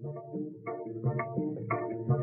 Thank you.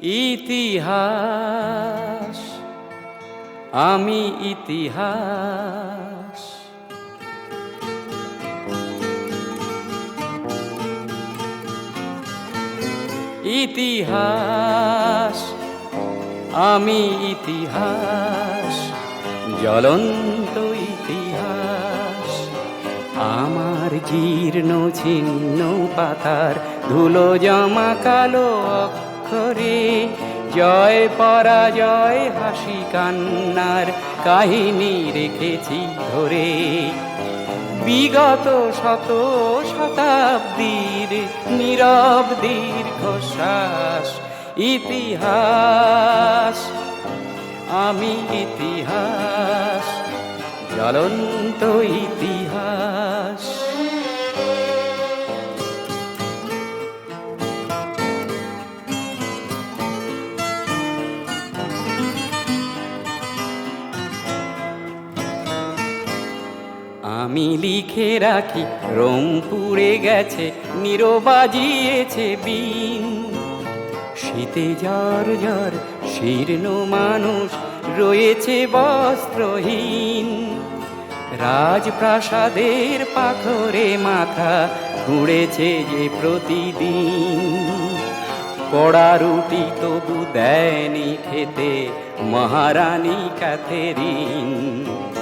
ইতিহাস, আমি ইতিহাস। ইতিহাস, আমি ইতিহাস, জ্বলন্ত ইতিহাস। আমার জীর্ণ ছিন্ন পাতার ধুলো জমা কালো অক্ষরে জয় পরাজয়, হাসি কান্নার কাহিনী রেখেছি ধরে। বিগত শত শতাব্দীর নীরব দীর্ঘশ্বাস, ইতিহাস, আমি ইতিহাস, জ্বলন্ত ইতিহাস। আমি লিখে রাখি রংপুরে গেছে নিরবাজিয়েছে বিন শীতে জ্বর জ্বর শীর্ণ মানুষ রয়েছে বস্ত্রহীন। রাজপ্রাসাদের পাথরে মাথা ঘুরেছে যে প্রতিদিন। কড়া রুটি তবু দেয়নি খেতে, মহারানী ক্যাথেরিন।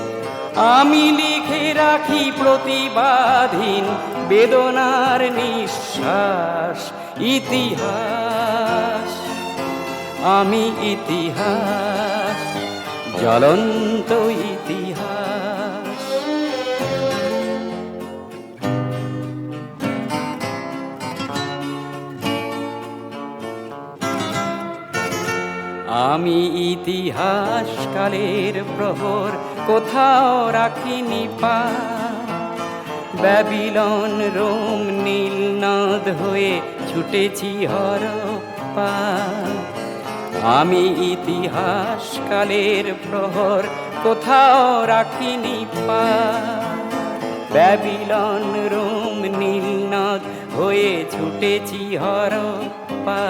আমি লিখে রাখি প্রতিবাদহীন বেদনার নিঃশ্বাস, ইতিহাস। আমি ইতিহাস, জ্বলন্ত ইতিহাস। আমি ইতিহাস কালের প্রহর কোথাও রাখিনি পা। ব্যাবিলন রোম নীল নদ হয়ে ছুটেছি হরপা আমি ইতিহাস কালের প্রহর কোথাও রাখিনি পা। ব্যাবিলন রোম নীল নদ হয়ে ছুটেছি হরপা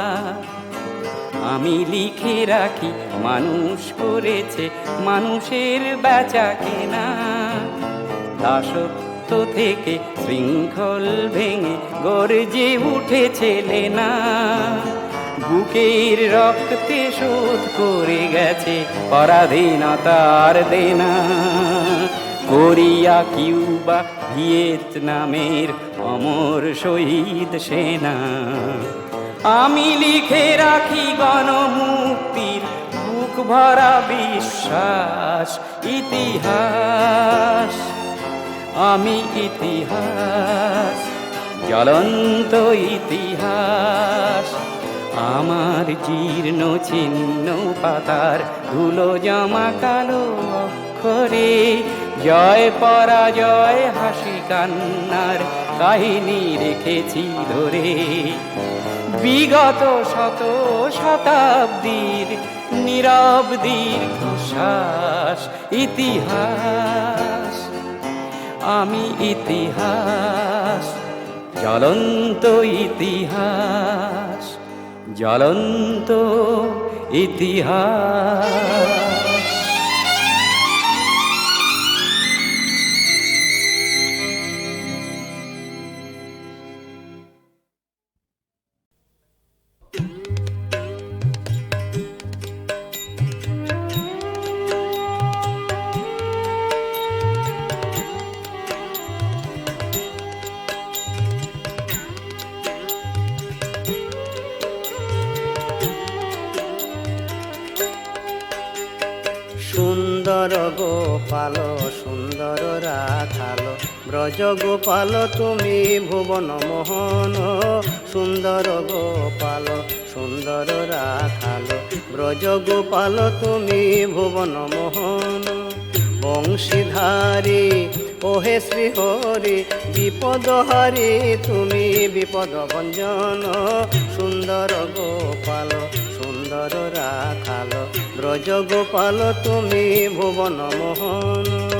আমি লিখে রাখি, মানুষ করেছে, মানুষের বেচা কেনা। দাসত্ব থেকে শৃঙ্খল ভেঙে গর্জে উঠেছে লেনা। বুকের রক্তে শোধ করে গেছে পরাধীনতার দেনা। কোরিয়া, কিউবা, ভিয়েতনামের অমর শহীদ সেনা। আমি লিখে রাখি গণমুক্তির বুক ভরা বিশ্বাস, ইতিহাস। আমি ইতিহাস, জ্বলন্ত ইতিহাস। আমার জীর্ণ ছিন্ন পাতার ধুলো জমা কালো অক্ষরে, জয় পরাজয় হাসি কান্নার কাহিনী রেখেছি ধরে। বিগত শত শতাব্দীর নীরব দীর্ঘশ্বাস ইতিহাস। আমি ইতিহাস জ্বলন্ত ইতিহাস জ্বলন্ত ইতিহাস। গোপাল তুমি ভুবন মোহন, সুন্দর গোপাল, সুন্দর রাখাল। ব্রজ গোপাল তুমি ভুবন মোহন, বংশীধারী, ওহে শ্রীহরি বিপদ হারি তুমি বিপদ ভঞ্জন, সুন্দর গোপাল, সুন্দর রাখাল। ব্রজ গোপাল তুমি ভুবন মোহন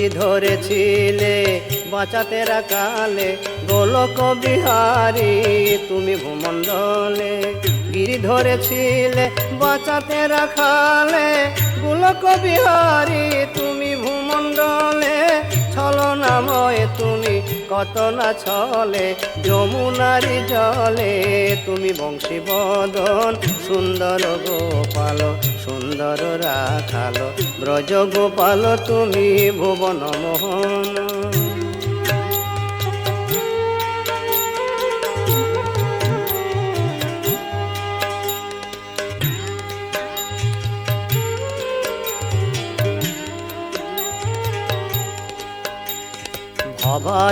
গিরি ধরেছিলে, বাঁচাতে রাখালে গোলক বিহারী, তুমি ভূমণ্ডলে গিরি ধরেছিলে, বাঁচাতে রাখালে গোলক বিহারী, তুমি ভূমণ্ডলে ছলনাময়, তুমি কত না ছলে যমুনারি জলে, তুমি বংশী বদন সুন্দর গোপাল। সুন্দর রাখাল। ব্রজ গোপাল তুমি ভুবন মোহন।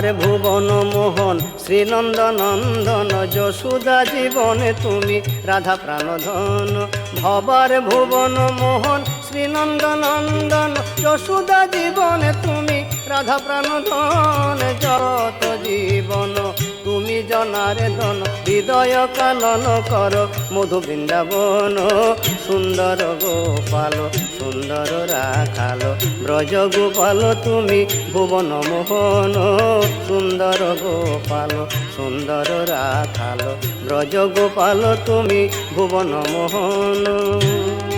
ভবার ভুবন মোহন শ্রীনন্দ নন্দন যশোদা জীবনে তুমি রাধা প্রাণধন। ভবার ভুবন মোহন শ্রীনন্দ নন্দন যশোদা জীবনে তুমি রাধা প্রাণধন। জগত জীবন তুমি জনারে ধন, হৃদয় কানন কর, মধু বৃন্দাবন, সুন্দর গোপাল, সুন্দর রাখালো, ব্রজ গোপাল, তুমি ভুবন মোহন, সুন্দর গোপাল, সুন্দর রাখালো, ব্রজ গোপাল, তুমি ভুবন মোহন।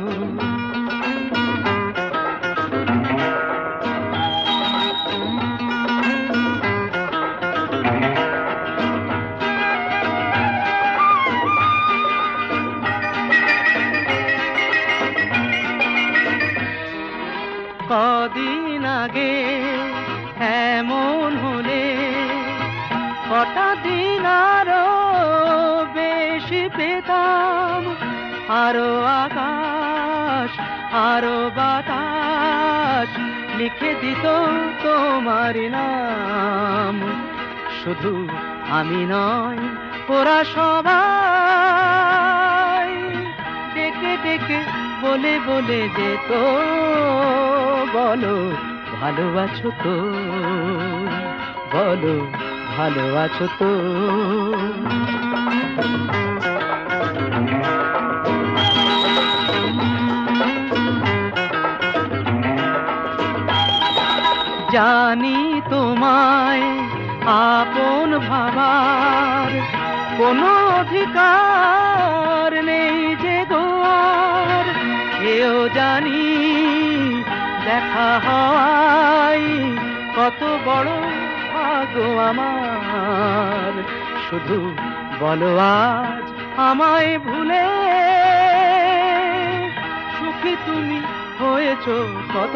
তোমার নাম। শুধু আমি নয় ওরা সবাই ডেকে ডেকে বলে বলে যেত বলো ভালো আছো তো, বলো ভালো আছো তো। জানি তোমায় আপন ভাবার কোনো অধিকার নেই যে গোয়ার এও জানি দেখা হয় কত বড় ভাগ্য আমার। শুধু বলো আজ আমায় ভুলে সুখী তুমি হয়েছ কত।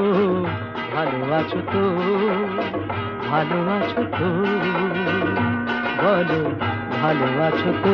ভালো আছো তো ভালো আছো তো বলো ভালো আছো তো।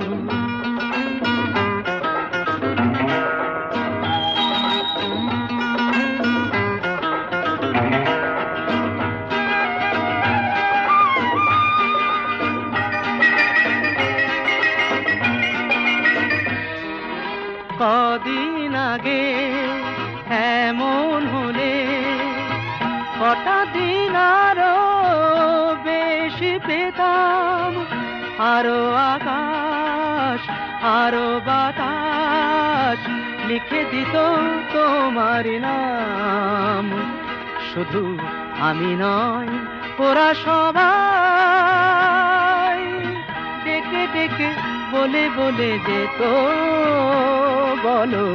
কদিন আগে, এমন হলে কটা দিন আরও বেশি পেতাম, আরও আকাশ, আরও বাতাস লিখে দিত তোমার নাম। শুধু আমি নয়, ওরা সবাই ডেকে ডেকে বলে বলে যেত বলো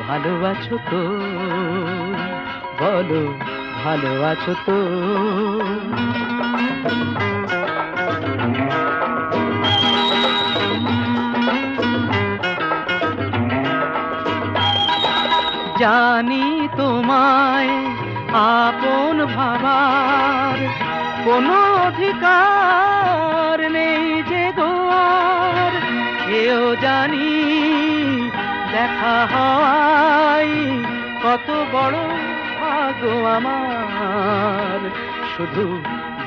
ভালো আছো তো, বলো ভালো আছো তো। জানি তোমায় আপন ভাবার কোনো অধিকার এও জানি দেখা হয় কত বড় ভাগ্য আমার। শুধু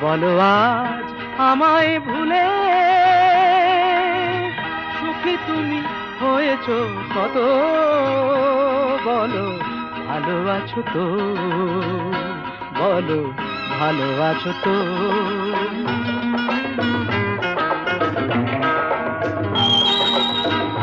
বলো আজ আমায় ভুলে সুখী তুমি হয়েছ কত বলো, ভালো আছো তো, বলো, ভালো আছো তো।